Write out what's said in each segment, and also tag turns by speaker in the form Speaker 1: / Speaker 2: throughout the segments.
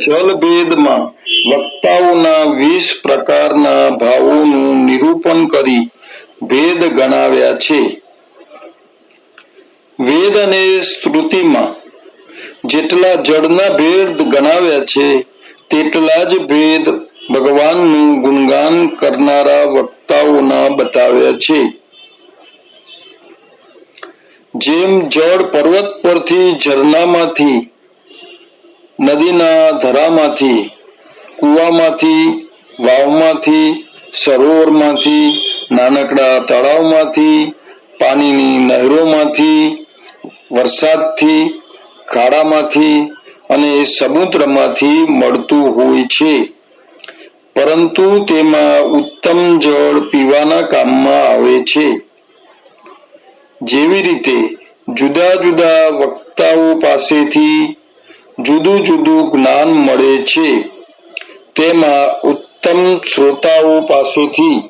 Speaker 1: જલભેદમાં વક્તાઓના વીસ પ્રકારના ભાવોનું નિરૂપણ કરી ભેદ ગણાવ્યા છે. વેદ અને સ્તુતિમાં જેટલા જળના ભેદ ગણાવ્યા છે, તેટલા જ ભેદ ભગવાનનું ગુણગાન કરનારા વક્તાઓના બતાવ્યા છે. જેમ જળ પર્વત પરથી ઝરણામાંથી નદીના ધરામાંથી, કૂવામાંથી, વાવમાંથી, સરોવરમાંથી, નાનકડા તળાવમાંથી, પાણીની નહેરોમાંથી, વરસાદથી, ખાડામાંથી અને સમુદ્રમાંથી મળતું હોય છે. પરંતુ તેમાં ઉત્તમ જળ પીવાના કામમાં આવે છે. જેવી રીતે જુદા જુદા વક્તાઓ પાસેથી જુદું જુદું જ્ઞાન મળે છે. તેમાં ઉત્તમ શ્રોતાઓ પાસેથી,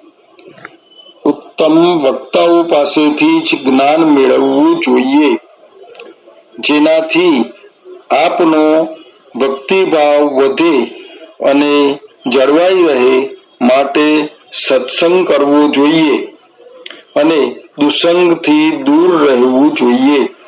Speaker 1: ઉત્તમ વક્તાઓ પાસેથી જ જ્ઞાન મેળવવું જોઈએ. જેનાથી આપનો ભક્તિભાવ વધે અને જળવાઈ રહે માટે સત્સંગ કરવો જોઈએ અને દુસંગથી દૂર રહેવું જોઈએ.